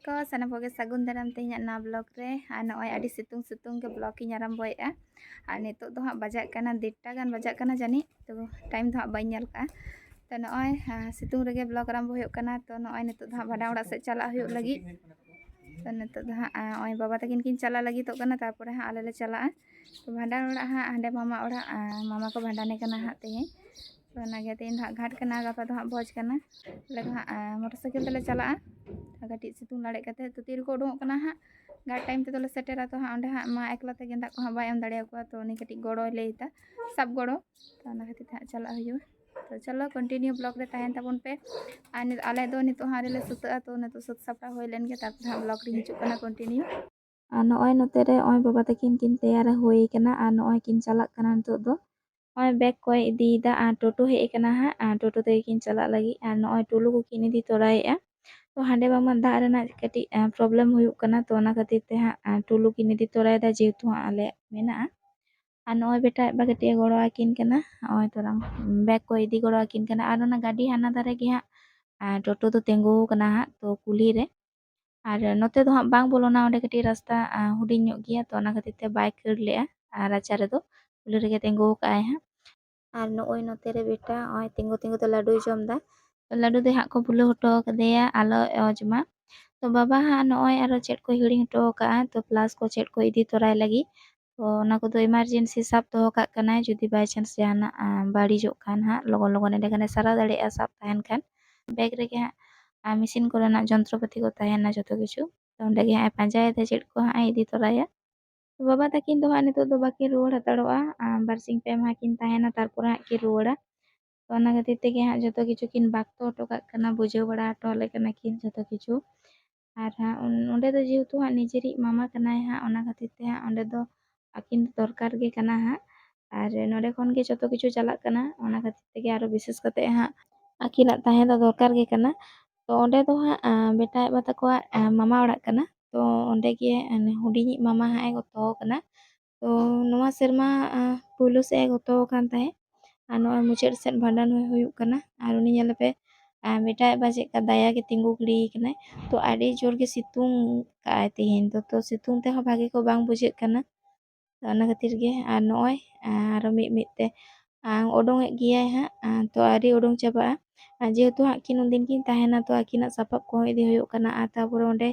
ko sana po kay sagun daram tinya na vlog re ano adi situng situng ke vlog ki nyaram boy a ani itu do ha bajak kana ditta kan bajak kana jani tuh time tuh hak bai nyal ka oi no ay ha situng re ke vlog ram boy hoy kana to no ay ne to do ha lagi to ne tuh hak ha oi baba takin kin chala lagi tuh kana tar pura ala alele chala to bhanda ora ha ada mama ora mama ko bhanda ne kana ha ᱚᱱᱟ ᱜᱮᱛᱮ ᱤᱧ ᱦᱟᱸᱜ ᱜᱷᱟᱴ ᱠᱟᱱᱟ ᱜᱟᱯᱟ ᱫᱚ ᱦᱟᱸᱜ ᱵᱷᱚᱡᱽ ᱠᱟᱱᱟ ᱟᱞᱮ ᱫᱚ ᱦᱟᱸᱜ ᱢᱚᱴᱚᱨ ᱥᱟᱭᱠᱮᱞ ᱛᱮᱞᱮ ᱪᱟᱞᱟᱜᱼᱟ ᱠᱟᱹᱴᱤᱡ ᱥᱤᱛᱩᱝ ᱞᱟᱲᱮᱡ ᱠᱟᱛᱮ ᱛᱚ ᱛᱤᱨᱮᱠᱚ ᱩᱰᱩᱠᱚᱜ ᱠᱟᱱᱟ ᱦᱟᱸᱜ ᱜᱷᱟᱴ ᱴᱟᱭᱤᱢ ᱛᱮᱫᱚᱞᱮ ᱥᱮᱴᱮᱨᱟ ᱛᱚ ᱦᱟᱸᱜ ᱚᱸᱰᱮ ᱦᱟᱸᱜ ᱢᱟ ᱮᱠᱞᱟ ᱛᱮ ᱜᱮᱸᱫᱟᱜ ᱠᱚ ᱦᱟᱸᱜ ᱵᱟᱭ ᱮᱢ ᱫᱟᱲᱮᱭᱟᱠᱚᱣᱟ ᱛᱚ ᱩᱱᱤ ᱠᱟᱹᱴᱤᱡ ᱜᱚᱲᱚᱭ ᱞᱟᱹᱭᱫᱟ ᱥᱟᱵ ᱜᱚᱲᱚ ᱛᱚ ᱚᱱᱟ ᱠᱷᱟᱹᱛᱤᱨ ᱛᱮ ᱦᱟᱸᱜ ᱪᱟᱞᱟᱜ ᱦᱩᱭᱩᱜᱼᱟ ᱛᱚ ᱪᱚᱞᱚ ᱠᱚᱱᱴᱤᱱᱤᱭᱩ ᱵᱞᱚᱜ ᱨᱮ ᱛᱟᱦᱮᱱ ᱛᱟᱵᱚᱱ ᱯᱮ ᱟᱨ ᱟᱞᱮ ᱫᱚ ᱱᱤᱛᱚᱜ ᱦᱟᱸᱜ ᱨᱮᱞᱮ ᱥᱩᱛᱟᱹᱜᱼᱟ ᱛᱚ ᱱᱤᱛᱚᱜ ᱥᱟᱹᱛ ᱥᱟᱯᱲᱟᱣ ᱦᱩᱭ ᱞᱮᱱ ᱜᱮ ᱛᱟᱨᱯᱚᱨᱮ ᱦᱟᱸᱜ ᱵᱞᱚᱜ ᱨᱤᱧ ᱦᱤᱡᱩᱜ ᱠᱟᱱᱟ ᱠᱚᱱᱴᱤᱱᱤᱭᱩ ᱟᱨ ᱱᱚᱜᱼᱚᱭ ᱱᱚᱛᱮ ᱨᱮ ᱱᱚᱜᱼᱚᱭ ᱵᱟᱵᱟ ᱛᱟᱹᱠᱤᱱ ᱠᱤᱱ ᱛᱮᱭᱟᱨ ᱦᱩᱭ ᱠᱟᱱᱟ ᱟᱨ ᱱᱚᱜᱼᱚᱭ ᱠᱤᱱ ᱪᱟᱞᱟᱜ ᱠᱟᱱᱟ ᱱᱤᱛᱚᱜ ᱫᱚ बैग को इदीदा टोटो हेकना हाँ टोटो तेकिन चला लगी नॉ टुलू को किन तरा तो हाँ बाम दाटी प्रब्लेम होना तो खातिर ते हाँ टुलू किन तरा जेहतु हाँ अल मेना बेटा बाटे गड़ो आकिन तरह बैग को इदी गड़ो आकिन और गाड़ी हाना दारे की हाँ टोटो तो तेगोकान हाँ तो कुलीरें ना नोते तो हाँ बोलना कटी रास्ता हूँ तो खातिर ते बैक कर लेचारे तो कुलीरें तेगोक हाँ ᱟᱨ ᱱᱚᱜᱼᱚᱭ ᱱᱚᱛᱮ ᱨᱮ ᱵᱮᱴᱟ ᱱᱚᱜᱼᱚᱭ ᱛᱤᱸᱜᱩ ᱛᱤᱸᱜᱩ ᱛᱮ ᱞᱟᱹᱰᱩᱭ ᱡᱚᱢ ᱮᱫᱟ ᱞᱟᱹᱰᱩ ᱫᱚ ᱦᱟᱸᱜ ᱠᱚ ᱵᱷᱩᱞᱟᱹᱣ ᱦᱚᱴᱚ ᱟᱠᱟᱫᱮᱭᱟ ᱟᱞᱚ ᱚᱡᱽᱢᱟ ᱛᱚ ᱵᱟᱵᱟ ᱦᱟᱸᱜ ᱱᱚᱜᱼᱚᱭ ᱟᱨᱚ ᱪᱮᱫ ᱠᱚᱭ ᱦᱤᱲᱤᱧ ᱦᱚᱴᱚ ᱟᱠᱟᱫᱼᱟ ᱛᱚ ᱯᱞᱟᱥ ᱠᱚ ᱪᱮᱫ ᱠᱚ ᱤᱫᱤ ᱛᱚᱨᱟᱭ ᱞᱟᱹᱜᱤᱫ ᱛᱚ ᱚᱱᱟ ᱠᱚᱫᱚ ᱮᱢᱟᱨᱡᱮᱱᱥᱤ ᱥᱟᱵ ᱫᱚᱦᱚ ᱠᱟᱜ ᱠᱟᱱᱟᱭ ᱡᱩᱫᱤ ᱵᱟᱭ ᱪᱟᱱᱥ ᱡᱟᱦᱟᱱᱟᱜ ᱵᱟᱹᱲᱤᱡᱚᱜ ᱠᱷᱟᱱ ᱦᱟᱸᱜ ᱞᱚᱜᱚᱱ ᱞᱚᱜᱚᱱ ᱮᱸᱰᱮᱠᱷᱟᱱᱮ ᱥᱟᱨᱟᱣ ᱫᱟᱲᱮᱭᱟᱜᱼᱟ ᱥᱟᱵ ᱛᱟᱦᱮᱱ ᱠᱷᱟᱱ ᱵᱮᱜᱽ ᱨᱮᱜᱮ ᱦᱟᱸᱜ ᱟᱨ ᱢᱮᱥᱤᱱ ᱠᱚᱨᱮᱱᱟᱜ ᱡᱚᱱᱛᱨᱚᱯᱟᱹᱛᱤ ᱠᱚ ᱛᱟᱦᱮᱱᱟ ᱡᱚᱛᱚ ᱠᱤᱪᱷᱩ ᱚᱸᱰᱮ ᱜᱮ ᱦᱟᱸᱜ ᱮ ᱯᱟᱸᱡᱟᱭᱮᱫᱟ ᱪᱮᱫ ᱠᱚ ᱦᱟᱸᱜ ᱮ ᱤᱫᱤ ᱛᱚᱨᱟᱭᱟ बाबा तक तो हाँ तो बाकी रुआ हतड़ा बारसी पे कि तपर हाँ कि रुआड़ा तो खातिर तेगे हाँ जो कि बागतो हटोकना बुझे बड़ा हटोले किन जो किचु और हाँ तो जीतु हाँ निजे मामा कर हाँ खातिर ते हाँ अकिन दरकार और नोड़े खन जो कि चलना खातिर तेगे और विशेष करते हाँ अकिन दरकार तो अंत हाँ बेटा बताको मामा उड़ा तो हूँ मामा हाँ गतोना तो सेमा पुलुस ए गतोन और मुचाद सेट भाडानपे मेटा बाजे का दाया के तीगू गिड़ीकें तो जोर के सितुंग का तेहन तो तो सितुंग ते भागे को बांग बुझे करना खातिर नोए उडोंग हाँ तो उडोंग चाबा जेहेतु हाँ कि दिन कि तहना तो आखिना सापाब को इदी होना तपर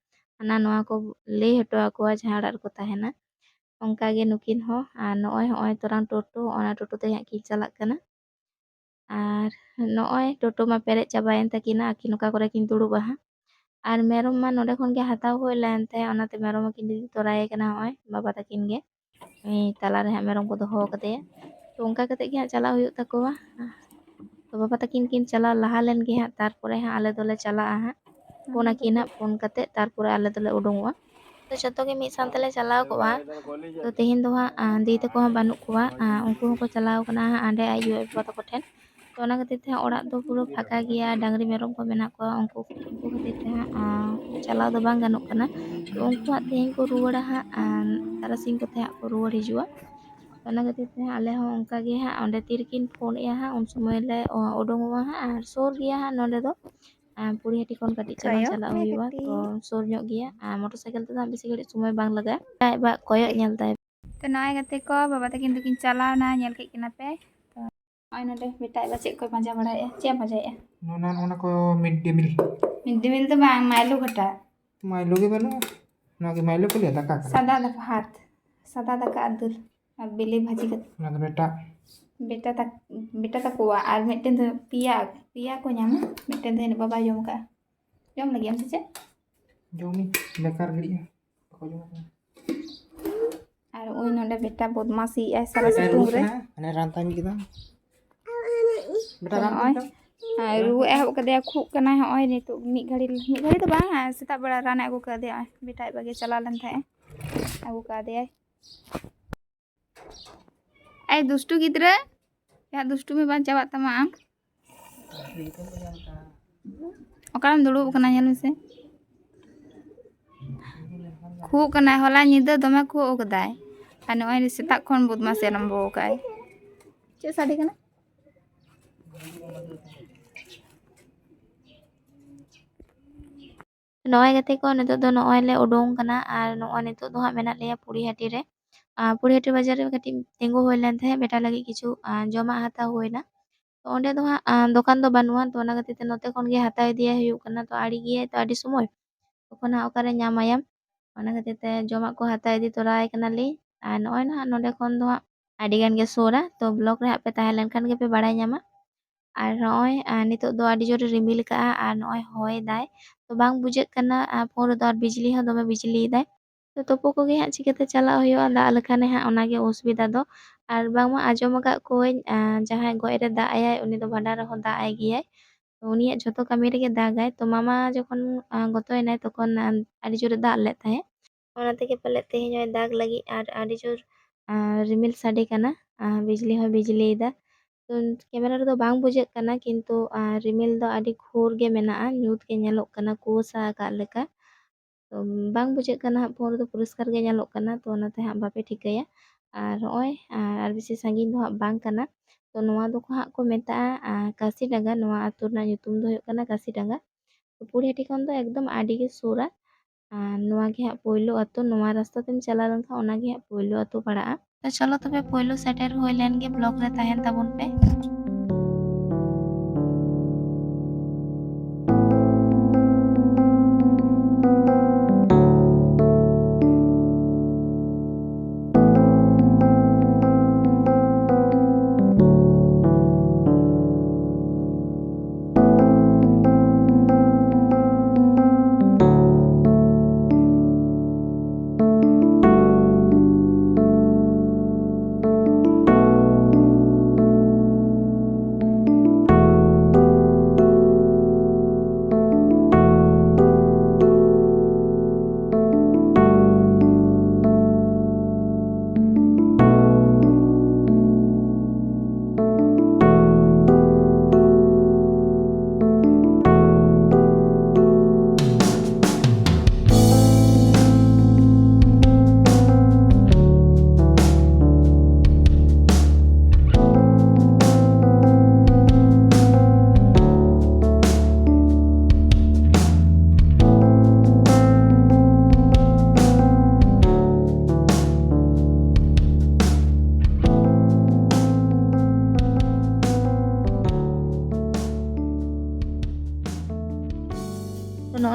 ᱦᱟᱱᱟ ᱱᱚᱣᱟ ᱠᱚ ᱞᱟᱹᱭ ᱦᱚᱴᱚ ᱟᱠᱚᱣᱟ ᱡᱟᱦᱟᱸ ᱚᱲᱟᱜ ᱨᱮᱠᱚ ᱛᱟᱦᱮᱱᱟ ᱚᱱᱠᱟᱜᱮ ᱱᱩᱠᱤᱱ ᱦᱚᱸ ᱟᱨ ᱱᱚᱜᱼᱚᱭ ᱱᱚᱜᱼᱚᱭ ᱛᱚᱨᱟᱱ ᱴᱳᱴᱳ ᱚᱱᱟ ᱴᱳᱴᱳ ᱛᱮ ᱦᱟᱸᱜ ᱠᱤᱱ ᱪᱟᱞᱟᱜ ᱠᱟᱱᱟ ᱟᱨ ᱱᱚᱜᱼᱚᱭ ᱴᱳᱴᱳ ᱢᱟ ᱯᱮᱨᱮᱡ ᱪᱟᱵᱟᱭᱮᱱ ᱛᱟᱹᱠᱤᱱᱟ ᱟᱹᱠᱤᱱ ᱚᱠᱟ ᱠᱚᱨᱮ ᱠᱤᱱ ᱫᱩᱲᱩᱵᱼᱟ ᱦᱟᱸᱜ ᱟᱨ ᱢᱮᱨᱚᱢ ᱢᱟ ᱱᱚᱸᱰᱮ ᱠᱷᱚᱱᱜᱮ ᱦᱟᱛᱟᱣ ᱦᱩᱭ ᱞᱮᱱ ᱛᱟᱦᱮᱸᱫ ᱚᱱᱟᱛᱮ ᱢᱮᱨᱚᱢ ᱦᱚᱸᱠᱤᱱ ᱤᱫᱤ ᱛᱚᱨᱟᱭᱮ ᱠᱟᱱᱟ ᱦᱚᱜᱼᱚᱭ ᱵᱟᱵᱟ ᱛᱟᱹᱠᱤᱱ ᱜᱮ ᱛᱟᱞᱟᱨᱮ ᱦᱟᱸᱜ ᱢᱮᱨᱚᱢ ᱠᱚ ᱫᱚᱦᱚ ᱠᱟᱫᱮᱭᱟ ᱛᱚ ᱚᱱᱠᱟ ᱠᱟᱛᱮᱫ ᱜᱮ ᱦᱟᱸᱜ ᱪᱟᱞᱟᱜ ᱦᱩᱭᱩᱜ ᱛᱟᱠᱚᱣᱟ ᱛᱚ ᱵᱟᱵᱟ ᱛᱟᱹᱠᱤᱱ ᱠᱤᱱ ᱪᱟᱞᱟᱣ ᱞᱟᱦᱟ ᱞᱮᱱ ᱜᱮ ᱦᱟᱸᱜ ᱛᱟᱨᱯᱚᱨᱮ ᱦᱟᱸᱜ ᱟᱞᱮ ᱫᱚᱞᱮ ᱪᱟᱞᱟᱜᱼᱟ ᱦᱟᱸᱜ puna kina pun kate tar pura ala tala udong wa to chato ke mi santale ko wa to tehin do ha andi te ko ha banu ko wa unku ko chalao ha ande ayu e poto ko ten to na kate te ora do puro phaka gya dangri merom ko mena ko unku ko kate te ha chalao do bang ganu kana to unku ha tehin ko ruwada ha tara sing ko ha ko ruwadi jua karena ketika ale ha onka ge ha onde tirkin phone ya ha um samoy le odong wa ha asur ge ha nonde do ᱠᱩᱲᱤ ᱦᱟᱹᱴᱤ ᱠᱷᱚᱱ ᱠᱟᱹᱴᱤᱡ ᱪᱟᱞᱟᱣ ᱪᱟᱞᱟᱜ ᱦᱩᱭᱩᱜᱼᱟ ᱛᱚ ᱥᱩᱨ ᱧᱚᱜ ᱜᱮᱭᱟ ᱟᱨ ᱢᱚᱴᱚᱨ ᱥᱟᱭᱠᱮᱞ ᱛᱮᱫᱚ ᱵᱮᱥᱤ ᱜᱷᱟᱹᱲᱤᱡ ᱥᱚᱢᱚᱭ ᱵᱟᱝ ᱞᱟᱜᱟᱜᱼᱟ ᱟᱡ ᱵᱟᱜ ᱠᱚᱭᱚᱜ ᱧᱮᱞ ᱛᱟᱭ ᱛᱚ ᱱᱚᱜᱼᱚᱭ ᱜᱟᱛᱮ ᱠᱚ ᱵᱟᱵᱟ ᱛᱟᱹᱠᱤᱱ ᱫᱚᱠᱤᱱ ᱪᱟᱞᱟᱣᱱᱟ ᱧᱮᱞ ᱠᱮᱫ ᱠᱤᱱᱟ ᱯᱮ ᱛᱚ ᱱᱚᱜᱼᱚᱭ ᱱᱚᱰᱮ ᱵᱮᱴᱟ ᱵᱟ ᱪᱮᱫ ᱠᱚᱭ ᱯᱟᱸᱡᱟ ᱵᱟᱲᱟᱭᱮᱜᱼᱟ ᱪᱮᱫ ᱮᱢ ᱯᱟᱸᱡᱟᱭᱮᱜᱼᱟ ᱱᱚᱣᱟ ᱚᱱᱟ ᱠᱚ ᱢᱤᱰ ᱰᱮ ᱢᱤᱞ ᱢᱤᱰ ᱰᱮ ᱢᱤᱞ ᱫᱚ ᱵᱟᱝ ᱢᱟᱭᱞᱳ ᱜᱷᱟᱴᱟ ᱢᱟᱭᱞᱳ ᱜᱮ ᱵᱟᱹᱱᱩᱜᱼᱟ ᱱᱚᱣᱟ ᱜᱮ ᱢᱟᱭᱞᱳ ᱠᱚ ᱞᱟᱹᱭᱟ ᱫᱟᱠᱟ ᱥᱟᱫᱟ ᱫᱟᱠᱟ ᱦᱟᱛ ᱥᱟᱫᱟ ᱫᱟᱠᱟ ᱟᱫᱩᱞ ᱟᱨ ᱵᱤᱞᱤ ᱵᱷᱟᱹᱡᱤ ᱠᱟᱛᱮ ᱚᱱᱟ ᱫᱚ ᱵᱮᱴᱟ beta tak beta tak ar ah, meten tu pia pia ko nyam meten tu baba jom ka jom lagi am saja ni lekar gadi ya ko jom ar ah, oi no beta bod masi ai eh, sala satu re eh. eh. rantan kita beta rantan ai ah, ru eh ho aku kena ho ai ni tu mi gadi gadi bang ai seta bada rana aku kada ai beta bagi chala aku kada ai ᱮ ᱫᱩᱥᱴᱩ ᱜᱤᱫᱽᱨᱟᱹ ᱭᱟ ᱫᱩᱥᱴᱩᱢᱤ ᱵᱟᱝ ᱪᱟᱵᱟᱜ ᱛᱟᱢᱟ ᱟᱢ ᱚᱠᱟᱨᱮᱢ ᱫᱩᱲᱩᱵ ᱠᱟᱱᱟ ᱧᱮᱞ ᱢᱮᱥᱮ ᱠᱷᱩᱜ ᱠᱟᱱᱟᱭ ᱦᱚᱞᱟ ᱧᱤᱫᱟᱹ ᱫᱚᱢᱮ ᱠᱷᱩᱜ ᱠᱟᱫᱟᱭ ᱟᱨ ᱱᱚᱜᱼᱚᱭ ᱥᱮᱛᱟᱜ ᱠᱷᱚᱱ ᱵᱚᱫᱢᱟᱥᱮ ᱟᱨᱟᱢᱵᱚ ᱠᱟᱜᱼᱟᱭ ᱪᱮᱫ ᱥᱟᱰᱮ ᱠᱟᱱᱟ ᱱᱚᱜᱼᱚᱭ ᱜᱟᱛᱮ ᱠᱚ ᱱᱤᱛᱚᱜ ᱫᱚ ᱱᱚᱜᱼᱚᱭ ᱞᱮ ᱩᱰᱩᱝ ᱠᱟᱱᱟ ᱟᱨ ᱱᱚᱜᱼᱚᱭ ᱱᱤᱛᱚᱜ ᱫᱚ ᱦᱟᱸᱜ ᱢᱮᱱᱟᱜ ᱞᱮᱭᱟ ᱯᱩᱲᱤ ᱦᱟᱹᱴᱤ ᱨᱮ ᱯᱩᱲᱤᱦᱟᱹᱴᱤ ᱵᱟᱡᱟᱨ ᱨᱮ ᱠᱟᱹᱴᱤᱡ ᱛᱤᱸᱜᱩ ᱦᱩᱭ ᱞᱮᱱ ᱛᱟᱦᱮᱸᱫ ᱵᱮᱴᱟ ᱞᱟᱹᱜᱤᱫ ᱠᱤᱪᱷᱩ ᱡᱚᱢᱟᱜ ᱦᱟᱛᱟᱣ ᱦᱩᱭᱱᱟ ᱛᱚ ᱚᱸᱰᱮ ᱫᱚ ᱦᱟᱸᱜ ᱫᱚᱠᱟᱱ ᱫᱚ ᱵᱟᱹᱱᱩᱜᱼᱟ ᱛᱚ ᱚᱱᱟ ᱠᱷᱟᱹᱛᱤᱨ ᱛᱮ ᱱᱚᱛᱮ ᱠᱷᱚᱱ ᱜᱮ ᱦᱟᱛᱟᱣ ᱤᱫᱤᱭᱟᱭ ᱦᱩᱭᱩᱜ ᱠᱟᱱᱟ ᱛᱚ ᱟᱲᱤ ᱜᱮᱭᱟᱭ ᱛᱚ ᱟᱹᱰᱤ ᱥᱚᱢᱚᱭ ᱛᱚᱠᱷᱚᱱ ᱦᱟᱸᱜ ᱚᱠᱟᱨᱮ ᱧᱟᱢᱟᱭᱟᱢ ᱚᱱᱟ ᱠᱷᱟᱹᱛᱤᱨ ᱛᱮ ᱡᱚᱢᱟᱜ ᱠᱚ ᱦᱟᱛᱟᱣ ᱤᱫᱤ ᱛᱚᱨᱟᱭ ᱠᱟᱱᱟᱞᱤᱧ ᱟᱨ ᱱᱚᱜᱼᱚᱭ ᱱᱟᱦᱟᱜ ᱱᱚᱸᱰᱮ ᱠᱷᱚᱱ ᱫᱚ ᱦᱟᱸᱜ ᱟᱹᱰᱤᱜᱟᱱ ᱜᱮ ᱥᱳᱨᱟ ᱛᱚ ᱵᱞᱚᱜᱽ ᱨᱮ ᱦᱟᱸᱜ ᱯᱮ ᱛᱟᱦᱮᱸ ᱞᱮᱱᱠᱷᱟᱱ ᱜᱮᱯᱮ ᱵᱟᱲᱟᱭ ᱧᱟᱢᱟ ᱟᱨ ᱱᱚᱜᱼᱚᱭ ᱱᱤᱛᱚᱜ ᱫᱚ ᱟᱹᱰᱤ ᱡᱳᱨᱮ ᱨᱤᱢᱤᱞ ᱠᱟᱜᱼᱟ ᱟᱨ ᱱᱚᱜᱼᱚᱭ ᱦᱚᱭ ᱫᱟᱭ ᱛᱚ ᱵᱟᱝ ᱵᱩᱡᱷᱟᱹᱜ ᱠᱟᱱᱟ ᱯᱷᱳᱱ ᱨᱮᱫᱚ ᱟᱨ ᱵᱤᱡᱽᱞᱤ ᱦᱚᱸ ᱫᱚᱢᱮ ᱵᱤᱡᱽᱞᱤᱭ ᱫᱟᱭ तो तपो को हाँ चिकाते चला दागे हाँ असुविधा तो आजम कहें गए उन भाडा रो दाए गए जो कमी दागे तो मामा जो गतए ना तक लेते दागले पाले तेज दाग लगे जो रिमिल साड़ी करना बिजली हो बिजली तो कैमरा तो बांग बुझे करना किंतु रिमिल घोर के मेना न्यूट के कोसा का ᱛᱚ ᱵᱟᱝ ᱵᱩᱡᱷᱟᱹᱜ ᱠᱟᱱᱟ ᱦᱟᱸᱜ ᱯᱷᱳᱱ ᱨᱮᱫᱚ ᱯᱚᱨᱤᱥᱠᱟᱨ ᱜᱮ ᱧᱮᱞᱚᱜ ᱠᱟᱱᱟ ᱛᱚ ᱚᱱᱟᱛᱮ ᱦᱟᱸᱜ ᱵᱟᱯᱮ ᱴᱷᱤᱠᱟᱹᱭᱟ ᱟᱨ ᱱᱚᱜᱼᱚᱭ ᱟᱨ ᱵᱮᱥᱤ ᱥᱟᱺᱜᱤᱧ ᱫᱚ ᱦᱟᱸᱜ ᱵᱟᱝ ᱠᱟᱱᱟ ᱛᱚ ᱱᱚᱣᱟ ᱫᱚᱠᱚ ᱦᱟᱸᱜ ᱠᱚ ᱢᱮᱛᱟᱜᱼᱟ ᱠᱟᱥᱤᱰᱟᱸᱜᱟ ᱱᱚᱣᱟ ᱟᱛᱳ ᱨᱮᱱᱟᱜ ᱧᱩᱛᱩᱢ ᱫᱚ ᱦᱩᱭᱩᱜ ᱠᱟᱱᱟ ᱠᱟᱥᱤᱰᱟᱸᱜᱟ ᱯᱩᱲᱤᱦᱟᱹᱴᱤ ᱠᱷᱚᱱ ᱫᱚ ᱮᱠᱫᱚᱢ ᱟᱹᱰᱤ ᱥᱩᱨᱟ ᱟᱨ ᱱᱚᱣᱟ ᱜᱮ ᱦᱟᱸᱜ ᱯᱳᱭᱞᱳ ᱟᱛᱳ ᱱᱚᱣᱟ ᱨᱟᱥᱛᱟ ᱛᱮᱢ ᱪᱟᱞᱟᱣ ᱞᱮᱱᱠᱷᱟᱱ ᱚᱱᱟᱜᱮ ᱦᱟᱸᱜ ᱯᱳᱭᱞᱳ ᱟᱛᱳ ᱯᱟᱲᱟᱜᱼᱟ ᱛᱚ ᱛᱚᱵᱮ ᱯᱳᱭᱞᱳ ᱥᱮᱴᱮᱨ ᱦᱩᱭ ᱞᱮᱱ ᱜᱮ ᱵᱞᱚᱜ ᱨᱮ ᱛᱟᱦᱮᱱ ᱛᱟᱵᱚᱱ ᱯᱮ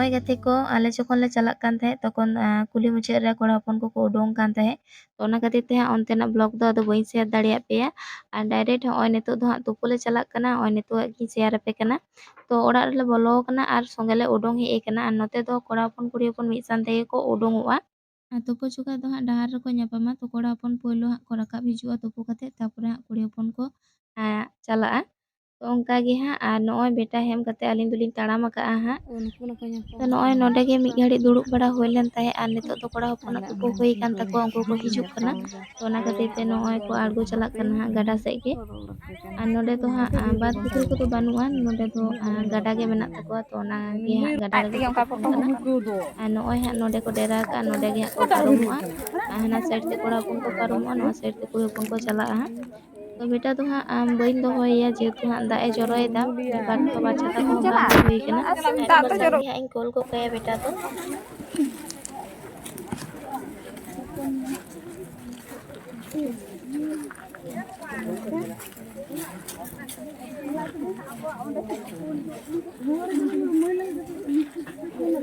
ᱦᱚᱸᱜᱼᱚᱭ ᱜᱟᱛᱮ ᱠᱚ ᱟᱞᱮ ᱡᱚᱠᱷᱚᱱ ᱞᱮ ᱪᱟᱞᱟᱜ ᱠᱟᱱ ᱛᱟᱦᱮᱸᱫ ᱛᱚᱠᱷᱚᱱ ᱠᱩᱞᱦᱤ ᱢᱩᱪᱟᱹᱫ ᱨᱮ ᱠᱚᱲᱟ ᱦᱚᱯᱚᱱ ᱠᱚᱠᱚ ᱩᱰᱩᱝ ᱠᱟᱱ ᱛᱟᱦᱮᱸᱫ ᱛᱚ ᱚᱱᱟ ᱠᱷᱟᱹᱛᱤᱨ ᱛᱮ ᱦᱟᱸᱜ ᱚᱱᱛᱮᱱᱟᱜ ᱵᱞᱚᱜ ᱫᱚ ᱟᱫᱚ ᱵᱟᱹᱧ ᱥᱮᱭᱟᱨ ᱫᱟᱲᱮᱭᱟᱜ ᱯᱮᱭᱟ ᱟᱨ ᱰᱟᱭᱨᱮᱠᱴ ᱦᱚᱸᱜᱼᱚᱭ ᱱᱤᱛᱚᱜ ᱫᱚ ᱦᱟᱸᱜ ᱛᱩᱯᱩ ᱞᱮ ᱪᱟᱞᱟᱜ ᱠᱟᱱᱟ ᱦᱚᱸᱜᱼᱚᱭ ᱱᱤᱛᱚᱜ ᱜᱤᱧ ᱥᱮᱭᱟᱨ ᱟᱯᱮ ᱠᱟᱱᱟ ᱛᱚ ᱚᱲᱟᱜ ᱨᱮᱞᱮ ᱵᱚᱞᱚ ᱟᱠᱟᱱᱟ ᱟᱨ ᱥᱚᱸᱜᱮ ᱞᱮ ᱩᱰᱩᱝ ᱦᱮᱡ ᱟᱠᱟᱱᱟ ᱟᱨ ᱱᱚᱛᱮ ᱫᱚ ᱠᱚᱲᱟ ᱦᱚᱯᱚᱱ ᱠᱩᱲᱤ ᱦᱚᱯᱚᱱ ᱢᱤᱫ ᱥᱟᱶ ᱛᱮᱜᱮ ᱠᱚ ᱩᱰᱩᱝᱚᱜᱼᱟ ᱛᱩᱯᱩ ᱡᱚᱠᱷᱟᱡ ᱫᱚ ᱦᱟᱸᱜ ᱰᱟᱦᱟᱨ ᱨᱮᱠᱚ ᱧᱟᱯᱟᱢᱟ ᱛᱚ ᱠᱚᱲᱟ ᱦᱚᱯᱚᱱ ᱯᱳᱭᱞᱳ ᱦᱟᱸᱜ ᱠᱚ ᱨᱟᱠᱟᱵ ᱦᱤᱡᱩᱜᱼᱟ ᱛᱩᱯᱩ ᱠᱟᱛᱮᱜ ᱛᱟᱨᱯᱚᱨᱮ ᱦᱟᱸᱜ ᱠᱩᱲᱤ ᱦᱚᱯᱚᱱ ᱠᱚ ᱪᱟᱞᱟᱜᱼᱟ ᱛᱚ ᱚᱱᱠᱟᱜᱮ ᱦᱟᱸᱜ ᱟᱨ ᱱᱚᱜᱼᱚᱭ ᱵᱮᱴᱟ ᱮᱢ ᱠᱟᱛᱮ ᱟᱹᱞᱤᱧ ᱫᱚᱞᱤᱧ ᱛᱟᱲᱟᱢ ᱠᱟᱜᱼᱟ ᱦᱟᱸᱜ ᱱᱚᱜᱼᱚᱭ ᱱᱚᱰᱮ ᱜᱮ ᱢᱤᱫ ᱜᱷᱟᱹᱲᱤᱡ ᱫᱩᱲᱩᱵ ᱵᱟᱲᱟ ᱦᱩᱭ ᱞᱮᱱ ᱛᱟᱦᱮᱸᱫ ᱟᱨ ᱱᱤᱛᱚᱜ ᱫᱚ ᱠᱚᱲᱟ ᱦᱚᱯᱚᱱ ᱠᱚ ᱦᱩᱭ ᱟᱠᱟᱱ ᱛᱟᱠᱚᱣᱟ ᱩᱱᱠᱩ ᱠᱚ ᱦᱤᱡᱩᱜ ᱠᱟᱱᱟ ᱚᱱᱟ ᱠᱷᱟᱹᱛᱤᱨ ᱛᱮ ᱱᱚᱜᱼᱚᱭ ᱠᱚ ᱟᱬᱜᱚ ᱪᱟᱞᱟᱜ ᱠᱟᱱᱟ ᱦᱟᱸᱜ ᱜᱟᱰᱟ ᱥᱮᱫ ᱜᱮ ᱟᱨ ᱱᱚᱰᱮ ᱫᱚ ᱦᱟᱸᱜ ᱵᱟᱸᱫ ᱯᱩᱛᱷᱤ ᱠᱚᱫᱚ ᱵᱟᱹᱱᱩᱜᱼᱟ ᱱᱚᱰᱮ ᱫᱚ ᱜᱟᱰᱟ ᱜᱮ ᱢᱮᱱᱟᱜ ᱛᱟᱠᱚᱣᱟ ᱛᱚ ᱚᱱᱟᱜᱮ ᱦᱟᱸᱜ ᱜᱟᱰᱟ ᱟᱨ ᱱᱚᱜᱼᱚᱭ ᱦᱟᱸᱜ ᱱᱚᱰᱮ ᱠᱚ ᱰᱮᱨᱟ ᱠᱟᱜᱼᱟ ᱱᱚᱰᱮ ᱜᱮ ᱦᱟᱸᱜ ᱠᱚ ᱯᱟᱨᱚᱢᱚᱜᱼᱟ ᱟᱨ ᱦᱟᱱᱟ ᱥᱟᱭᱤᱰ ᱛᱮ ᱠᱚᱲᱟ ᱦᱚᱯᱚᱱ ᱠᱚ ᱯᱟᱨᱚᱢᱚᱜᱼᱟ ᱱᱚᱣᱟ ᱥᱟᱭᱤᱰ ᱛᱮ ᱠᱩᱲᱤ ᱦᱚᱯᱚᱱ ᱠᱚ ᱪᱟᱞᱟᱜᱼᱟ ᱦᱟᱸᱜ ᱛᱚ ᱵᱮᱴᱟ ᱫᱚ ᱦᱟᱸᱜ ᱵᱟᱹᱧ ᱫᱚᱦᱚᱭᱮᱭᱟ ᱡᱮᱦᱮᱛᱩ ᱦᱟᱸᱜ ᱫᱟᱜ ᱮ ᱡᱚᱨᱚᱭᱮᱫᱟ ᱵᱟᱝ ᱠᱚ ᱵᱟᱪᱷᱟ ᱛᱟᱠᱚ ᱵᱟᱝ ᱦᱩᱭ ᱠᱟᱱᱟ ᱦᱟᱸᱜ ᱤᱧ ᱠᱳᱞ ᱠᱚ ᱠᱟᱭᱟ ᱵᱮᱴᱟ ᱫᱚ ᱟᱵᱚᱣᱟᱜ ᱚᱸᱰᱮ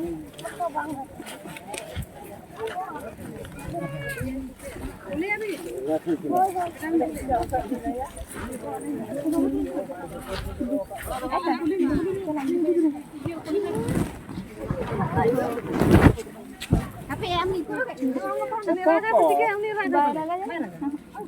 Tapi yang itu, kalau nggak pernah, nggak ada. Tapi yang ini ada, nggak ada.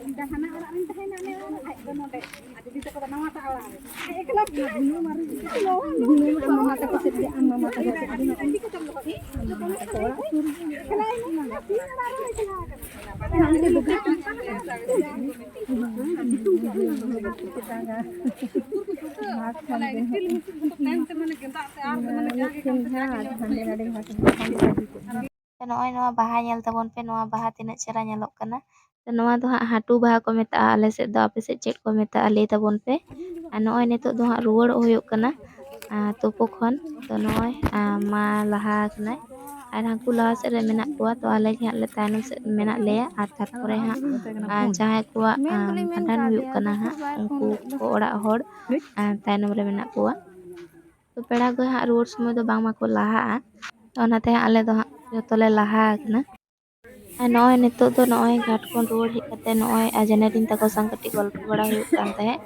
Indahan anak anak anak ay ko nobe. At dito ko na mata ala. Ay iklap na bunu mari. Hello, hello. Bunu ang mata ko sa ang mama ko sa dino. Hindi ko tamo ko. Kalay na. Kalay na. ᱱᱚᱜᱼᱚᱭ ᱱᱚᱣᱟ ᱵᱟᱦᱟ ᱧᱮᱞ ᱛᱟᱵᱚᱱ ᱯᱮ ᱱᱚᱣᱟ ᱵᱟᱦᱟ ᱛᱤᱱᱟᱹᱜ ᱪᱮᱦᱨᱟ ᱧᱮᱞᱚᱜ ᱠᱟᱱᱟ ᱱᱚᱣᱟ ᱫᱚ ᱦᱟᱸᱜ ᱦᱟᱹᱴᱩ ᱵᱟᱦᱟ ᱠᱚ ᱢᱮᱛᱟᱜᱼᱟ ᱟᱞᱮ ᱥᱮᱫ ᱫᱚ ᱟᱯᱮ ᱥᱮᱫ ᱪᱮᱫ ᱠᱚ ᱢᱮᱛᱟᱜᱼᱟ ᱞᱟᱹᱭ ᱛᱟᱵᱚᱱ ᱯᱮ ᱟᱨ ᱱᱚᱜᱼᱚᱭ ᱱᱤᱛᱚᱜ ᱫᱚ ᱦᱟᱸᱜ ᱨᱩᱣᱟᱹᱲᱚᱜ ᱦᱩᱭᱩᱜ ᱠᱟᱱᱟ ᱛᱩᱯᱩ ᱠᱷᱚᱱ ᱛᱚ ᱱᱚᱜᱼᱚᱭ ᱢᱟ ᱞᱟᱦᱟ ᱟᱠᱟᱱᱟᱭ ᱟᱨ ᱦᱟᱹᱠᱩ ᱞᱟᱦᱟ ᱥᱮᱫ ᱨᱮ ᱢᱮᱱᱟᱜ ᱠᱚᱣᱟ ᱛᱚ ᱟᱞᱮ ᱜᱮ ᱦᱟᱸᱜ ᱞᱮ ᱛᱟᱭᱱᱚᱢ ᱥᱮᱫ ᱢᱮᱱᱟᱜ ᱞᱮᱭᱟ ᱟᱨ ᱛᱟᱨᱯᱚᱨᱮ ᱦᱟᱸᱜ ᱡᱟᱦᱟᱸᱭ ᱠᱚᱣᱟᱜ ᱵᱷᱟᱸᱰᱟᱱ ᱦᱩᱭᱩᱜ ᱠᱟᱱᱟ ᱦᱟᱸᱜ ᱩᱱᱠᱩ ᱚᱲᱟᱜ ᱦᱚᱲ ᱛᱟᱭᱱᱚᱢ ᱨᱮ ᱢᱮᱱᱟᱜ ᱠᱚᱣᱟ ᱛᱚ ᱯᱮᱲᱟ ᱠᱚ ᱦᱟᱸᱜ ᱨᱩᱣᱟᱹᱲ ᱥᱚᱢᱚᱭ ᱫᱚ ᱵᱟᱝᱢᱟᱠᱚ ᱞᱟᱦᱟᱜᱼᱟ ᱚᱱᱟᱛᱮ ᱦᱟᱸᱜ ᱟᱞᱮ ᱫᱚ ᱦᱟᱸᱜ ᱡᱚᱛᱚᱞᱮ ᱞᱟᱦᱟ ᱟᱠᱟᱱᱟ ᱟᱨ ᱱᱚᱜᱼᱚᱭ ᱱᱤᱛᱚᱜ ᱫᱚ ᱱᱚᱜᱼᱚᱭ ᱜᱷᱟᱴ ᱠᱷᱚᱱ ᱨᱩᱣᱟᱹᱲ ᱦᱮᱡ ᱠᱟᱛᱮ ᱱᱚᱜᱼᱚᱭ ᱟᱡᱟᱱᱟᱨᱤᱧ ᱛᱟᱠᱚ ᱥᱟᱶ ᱠᱟᱹᱴᱤᱡ ᱜᱚᱞᱯᱚ ᱵᱟᱲᱟ ᱦᱩᱭᱩᱜ ᱠᱟᱱ ᱛᱟᱦᱮᱸᱫ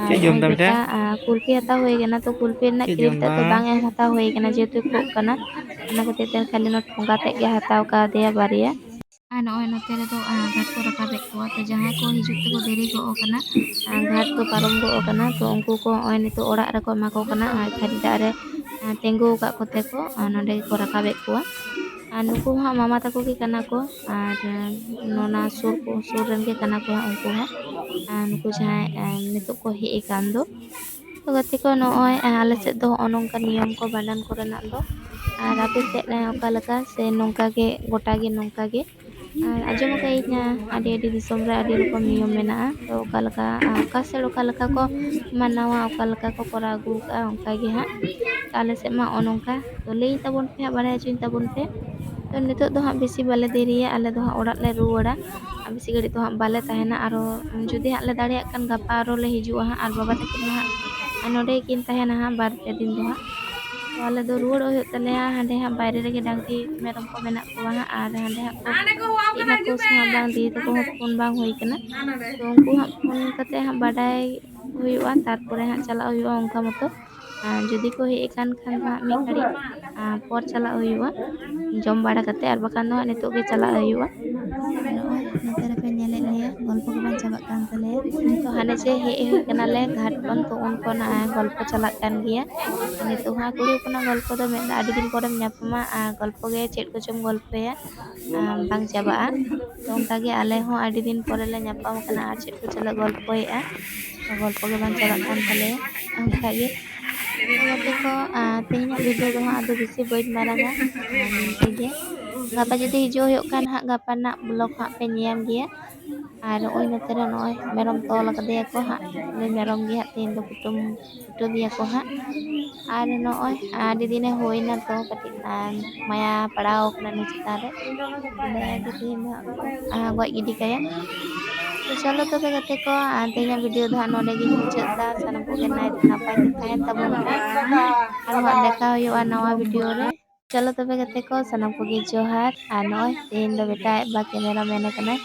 ᱟᱨ ᱱᱚᱜᱼᱚᱭ ᱵᱮᱴᱟ ᱠᱩᱞᱯᱤ ᱦᱟᱛᱟᱣ ᱦᱩᱭ ᱠᱟᱱᱟ ᱛᱚ ᱠᱩᱞᱯᱤ ᱨᱮᱱᱟᱜ ᱠᱨᱮᱴ ᱛᱮᱫ ᱫᱚ ᱵᱟᱝ ᱮᱢ ᱦᱟᱛᱟᱣ ᱦᱩᱭ ᱠᱟᱱᱟ ᱡᱮᱦᱮᱛᱩ ᱠᱷᱳᱜ ᱠᱟᱱᱟ ᱚᱱᱟ ᱠᱷᱟᱹᱛᱤᱨ ᱛᱮ ᱠᱷᱟᱹᱞᱤ ᱱᱚᱣᱟ ᱴᱷᱚᱸᱜᱟ ᱛᱮᱫ ᱜᱮ ᱦᱟᱛᱟᱣ ᱠᱟᱣᱫᱮᱭᱟ ᱵᱟᱨᱭᱟ ᱟᱨ ᱱᱚᱜᱼᱚᱭ ᱱᱚᱛᱮ ᱨᱮᱫᱚ ᱜᱷᱟᱴ ᱠᱚ ᱨᱟᱠᱟᱵᱮᱫ ᱠᱚᱣᱟ ᱛᱚ ᱡᱟᱦᱟᱸᱭ ᱠᱚ ᱦᱤᱡᱩᱜ ᱛᱮᱠᱚ ᱫᱮᱨᱤ ᱜᱚᱜ ᱠᱟᱱᱟ ᱜᱷᱟᱴ ᱠᱚ ᱯᱟᱨᱚᱢ ᱜᱚᱜ ᱠᱟᱱᱟ ᱛᱚ ᱩᱱᱠᱩ ᱠᱚ ᱱᱚᱜᱼᱚᱭ ᱱᱤᱛᱚᱜ ᱚᱲᱟᱜ ᱨᱮᱠᱚ ᱮᱢᱟ ᱠᱚ ᱠᱟᱱᱟ ᱟᱨ ᱠᱷᱟᱹᱞᱤ ᱫᱟᱜ ᱨᱮ ᱛᱤᱸᱜᱩ ᱟᱠᱟᱫ ᱠᱚᱛᱮ ᱠᱚ ᱱᱚᱸᱰᱮ ᱜᱮᱠᱚ ᱨᱟᱠᱟᱵᱮᱫ ᱠᱚᱣᱟ anu ku ha mama taku ki kana ku ada nona sur ku suran ki kana ku anu ku ja nitu ko hi ikan do to gati ko no oi ala se do onong ka niyam ko banan ko rena do ara pe se na oka laka se nongka ge gota ge nongka ge aja mo kai nya ade ade di somra ade ko niyam mena to oka laka kase se lo ko manawa oka laka ko koragu ka ongka ge ha ala se ma onong ka to lei tabon pe ha bana jin ya tabon pe ᱛᱚ ᱫᱚ ᱦᱟᱸᱜ ᱵᱮᱥᱤ ᱵᱟᱞᱮ ᱫᱮᱨᱤᱭᱟ ᱟᱞᱮ ᱫᱚ ᱦᱟᱸᱜ ᱚᱲᱟᱜ ᱞᱮ ᱨᱩᱣᱟᱹᱲᱟ ᱟᱨ ᱵᱮᱥᱤ ᱫᱚ ᱦᱟᱸᱜ ᱵᱟᱞᱮ ᱛᱟᱦᱮᱱᱟ ᱟᱨᱚ ᱡᱩᱫᱤ ᱦᱟᱸᱜ ᱞᱮ ᱫᱟᱲᱮᱭᱟᱜ ᱠᱷᱟᱱ ᱜᱟᱯᱟ ᱟᱨᱚ ᱞᱮ ᱦᱤᱡᱩᱜᱼᱟ ᱦᱟᱸᱜ ᱟᱨ ᱵᱟᱵᱟ ᱛᱟᱹᱠᱤᱱ ᱦᱟᱸᱜ ᱟᱨ ᱱᱚᱸᱰᱮ ᱜᱮᱠᱤᱱ ᱛᱟᱦᱮᱱᱟ ᱦᱟᱸᱜ ᱵᱟᱨ ᱯᱮ ᱫᱤᱱ ᱫᱚ ᱦᱟᱸᱜ ᱟᱞᱮ ᱫᱚ ᱨᱩᱣᱟᱹᱲᱚᱜ ᱦᱩᱭᱩᱜ ᱛᱟᱞᱮᱭᱟ ᱦᱟᱸᱰᱮ ᱦᱟᱸᱜ ᱵᱟᱭᱨᱮ ᱨᱮᱜᱮ ᱰᱟᱝᱨᱤ ᱢᱮᱨᱚᱢ ᱠᱚ ᱢᱮᱱᱟᱜ ᱠᱚᱣᱟ ᱦᱟᱸᱜ ᱟᱨ ᱦᱟᱸᱰᱮ ᱦᱟᱸᱜ ᱠᱚ ᱪᱮᱫ ᱦᱟᱸᱜ ᱵᱟᱝ ᱫᱤᱫᱤ ᱛᱟᱠᱚ ᱦᱚᱸ ᱯᱷᱳᱱ ᱵᱟᱝ ᱦᱩᱭ ᱠᱟᱱᱟ ᱛᱚ ᱩᱱᱠᱩ ᱦᱟᱸᱜ ᱯᱷᱳᱱ ᱠᱟᱛᱮ ᱦᱟᱸᱜ ᱵᱟᱰᱟᱭ ᱦᱩᱭᱩᱜᱼᱟ ᱛᱟᱨᱯᱚᱨᱮ ᱦᱟᱸᱜ ᱪᱟᱞᱟᱜ ᱦᱩᱭᱩᱜᱼᱟ ᱚᱱᱠᱟ ᱢᱚᱛᱚ jadi ko ikan kan mikari por ah, uyua jom bada kate ar bakan no ane toke chala golpo chaba kan tale to hane je he on golpo chala kan ane to ha kuri ko na golpo golpo ya ho golpo ya golpo kan Ah, mga ko, uh, tingin yung video ko mga ado busy board na lang. gapa jadi hijau yuk kan hak gapa nak blok hak penyiam dia ah, ada oi nanti dan oi merong tolak ke dia ko hak ini merom dia hati untuk kutum kutum dia ko hak ah, ada no oi ada di dina hui nanti petikan maya parau kena ni cita dek ada di sini ah buat gidi kaya Insyaallah tuh kita teko antinya video tuh anu lagi muncul dah sana bukan naik apa yang kita temukan. Anu yuk anawa video deh. ᱪᱚᱞᱚ ᱛᱚᱵᱮ ᱜᱟᱛᱮ ᱠᱚ ᱥᱟᱱᱟᱢ ᱠᱚᱜᱮ ᱡᱚᱦᱟᱨ ᱟᱨ ᱱᱚᱜᱼᱚᱭ ᱛᱮᱦᱮᱧ ᱫᱚ ᱵᱮᱴᱟ ᱵᱟ ᱠᱮᱢᱮᱨᱟ ᱢᱮᱱ ᱟᱠᱟᱱᱟᱭ